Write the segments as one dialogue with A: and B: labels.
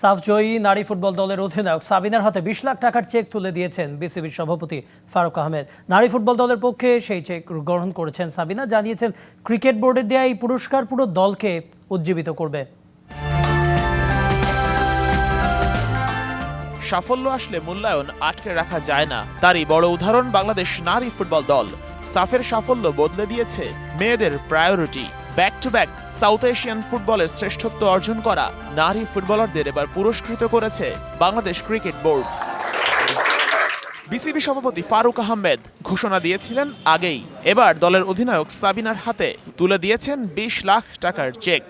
A: সাফজয়ী নারী ফুটবল দলের অধিনায়ক সাবিনার হাতে বিশ লাখ টাকার চেক তুলে দিয়েছেন বিসিবির সভাপতি ফারুক আহমেদ। নারী ফুটবল দলের পক্ষে সেই চেক গ্রহণ করেছেন সাবিনা। জানিয়েছেন, ক্রিকেট বোর্ডের দেয়া এই পুরস্কার পুরো দলকে উজ্জীবিত করবে।
B: সাফল্য আসলে মূল্যায়ন আটকে রাখা যায় না। তারই বড় উদাহরণ বাংলাদেশ নারী ফুটবল দল। সাফের সাফল্য বদলে দিয়েছে মেয়েদের priority back to back South Asian ফুটবলের শ্রেষ্ঠত্ব অর্জন করা নারী ফুটবলারদের এবার পুরস্কৃত করেছে বাংলাদেশ ক্রিকেট বোর্ড বিসিবি সভাপতি ফারুক আহমেদ ঘোষণা দিয়েছিলেন আগেই। এবার দলের অধিনায়ক সাবিনার হাতে তুলে দিয়েছেন বিশ লাখ টাকার চেক।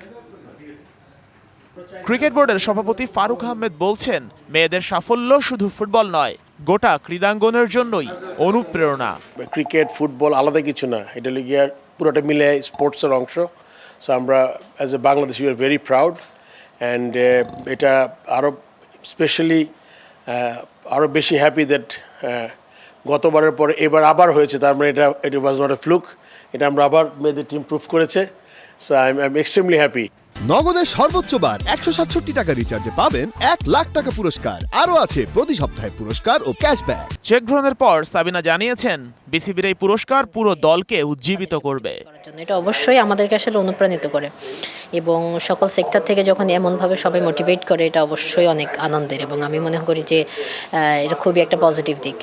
B: ক্রিকেট বোর্ডের সভাপতি ফারুক আহমেদ বলছেন, মেয়েদের সাফল্য শুধু ফুটবল নয় গোটা ক্রীড়াঙ্গনের জন্যই অনুপ্রেরণা।
C: ক্রিকেট, ফুটবল আলাদা কিছু না, এটা লিগে পুরোটা মিলে স্পোর্টসের অংশ। সো আমরা as a Bangladesh you are very proud and এটা আরও স্পেশালি আরও বেশি হ্যাপি দ্যাট গতবারের পরে এবার আবার হয়েছে। তার মানে এটা ইট ওয়াজ নট এ ফ্লুক এটা আমরা আবার মেয়েদের টিম প্রুভ করেছে। So I am extremely happy
D: নগদের সর্বোচ্চ বার একশো সাতষট্টি টাকা রিচার্জে পাবেন এক লাখ টাকা পুরস্কার। আরও আছে প্রতি সপ্তাহে পুরস্কার ও ক্যাশব্যাক
B: চেক গ্রহণের পর সাবিনা জানিয়েছেন বিসিবির এই পুরস্কার পুরো দলকে উজ্জীবিত করবে।
E: এটা অবশ্যই আমাদেরকে আসলে অনুপ্রাণিত করে। এবং সকল সেক্টর থেকে যখন এমনভাবে সবাই মোটিভেট করে এটা অবশ্যই অনেক আনন্দের। এবং আমি মনে করি যে এটা খুবই একটা পজিটিভ দিক।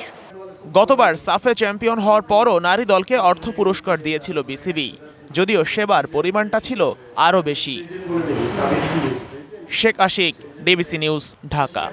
B: গতবার সাফে চ্যাম্পিয়ন হওয়ার পরও নারী দলকে অর্থ পুরস্কার দিয়েছিল বিসিবি। যদিও সেবার পরিমাণটা ছিল আরও বেশি। Sheikh Ashik DBC news Dhaka.